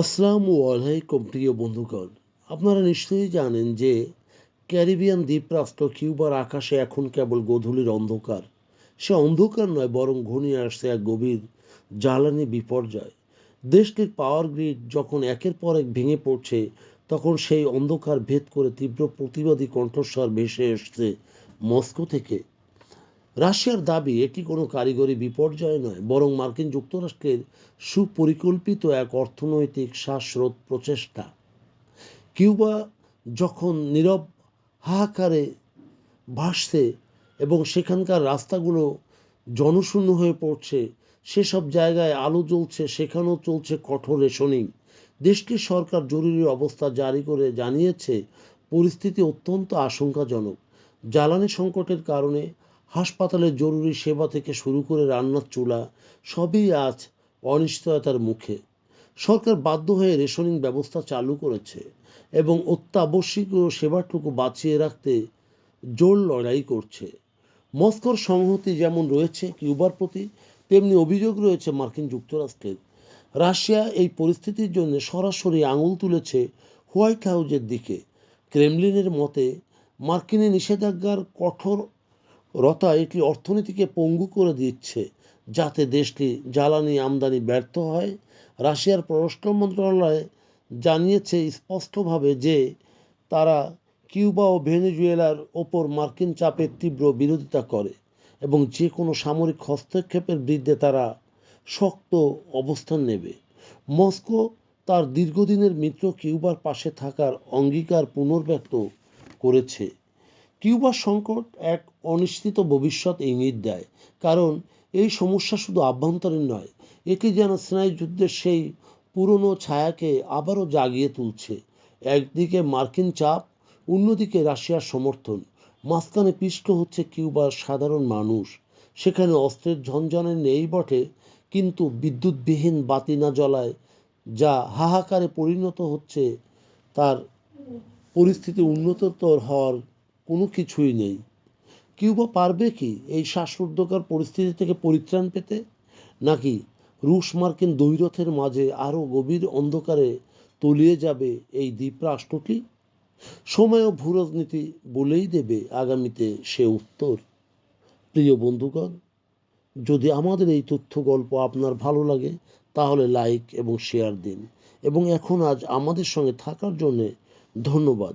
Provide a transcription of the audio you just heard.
আসসালামু আলাইকুম, প্রিয় বন্ধুগণ। আপনারা নিশ্চয়ই জানেন যে ক্যারিবিয়ান দ্বীপরাষ্ট্র কিউবার আকাশে এখন কেবল গোধূলির অন্ধকার। সে অন্ধকার নয়, বরং ঘনিয়ে আসছে এক গভীর, জ্বালানি বিপর্যয়। দেশটির পাওয়ার গ্রিড যখন একের পর এক ভেঙে পড়ছে, তখন সেই অন্ধকার ভেদ করে তীব্র প্রতিবাদী কণ্ঠস্বর ভেসে এসছে মস্কো থেকে। রাশিয়ার দাবি এটি কোনো কারিগরি বিপর্যয় নয়, বরং মার্কিন যুক্তরাষ্ট্রের সুপরিকল্পিত এক অর্থনৈতিক শ্বাসরোধ প্রচেষ্টা। কিউবা যখন নীরব হাহাকারে ভাসছে এবং সেখানকার রাস্তাগুলো জনশূন্য হয়ে পড়ছে, সেসব জায়গায় আলো জ্বলছে, সেখানেও চলছে কঠোর রেশনিং। দেশটির সরকার জরুরি অবস্থা জারি করে জানিয়েছে, পরিস্থিতি অত্যন্ত আশঙ্কাজনক। জ্বালানি সংকটের কারণে হাসপাতালের জরুরি সেবা থেকে শুরু করে রান্নার চুলা, সবই আজ অনিশ্চয়তার মুখে। সরকার বাধ্য হয়ে রেশনিং ব্যবস্থা চালু করেছে এবং অত্যাবশ্যকীয় সেবাটুকু বাঁচিয়ে রাখতে জোর লড়াই করছে। মস্কোর সংহতি যেমন রয়েছে কিউবার প্রতি, তেমনি অভিযোগ রয়েছে মার্কিন যুক্তরাষ্ট্রের। রাশিয়া এই পরিস্থিতির জন্য সরাসরি আঙুল তুলেছে হোয়াইট হাউজের দিকে। ক্রেমলিনের মতে, মার্কিনের নিষেধাজ্ঞার কঠোর রতা এটি অর্থনীতিকে পঙ্গু করে দিচ্ছে, যাতে দেশটি জ্বালানি আমদানি ব্যর্থ হয়। রাশিয়ার পররাষ্ট্র মন্ত্রণালয় জানিয়েছে স্পষ্টভাবে যে তারা কিউবা ও ভেনেজুয়েলার ওপর মার্কিন চাপের তীব্র বিরোধিতা করে এবং যে কোনো সামরিক হস্তক্ষেপের বিরুদ্ধে তারা শক্ত অবস্থান নেবে। মস্কো তার দীর্ঘদিনের মিত্র কিউবার পাশে থাকার অঙ্গীকার পুনর্ব্যক্ত করেছে। কিউবার সংকট এক অনিশ্চিত ভবিষ্যৎ ইঙ্গিত দেয়। কারণ এই সমস্যা শুধু আভ্যন্তরীণ নয়, একে যেন স্নায়ুযুদ্ধের সেই পুরনো ছায়াকে আবারও জাগিয়ে তুলছে। একদিকে মার্কিন চাপ, অন্যদিকে রাশিয়ার সমর্থন। মাঝখানে পিষ্ট হচ্ছে কিউবার সাধারণ মানুষ। সেখানে অস্ত্রের ঝনঝনে নেই বটে, কিন্তু বিদ্যুৎবিহীন বাতি না জ্বলায়, যা হাহাকারে পরিণত হচ্ছে, তার পরিস্থিতি উন্নততর হওয়ার কোনো কিছুই নেই। কিউবা পারবে কি এই শ্বাসরুদ্ধকর পরিস্থিতি থেকে পরিত্রাণ পেতে? নাকি রুশ মার্কিন দ্বৈরথের মাঝে আরও গভীর অন্ধকারে তলিয়ে যাবে এই দ্বীপরাষ্ট্রটি সময় ও ভূরাজনীতি বলেই দেবে আগামীতে সে উত্তর। প্রিয় বন্ধুগণ, যদি আমাদের এই তথ্য গল্প আপনার ভালো লাগে, তাহলে লাইক এবং শেয়ার দিন। এবং এখন আজ আমাদের সঙ্গে থাকার জন্যে ধন্যবাদ।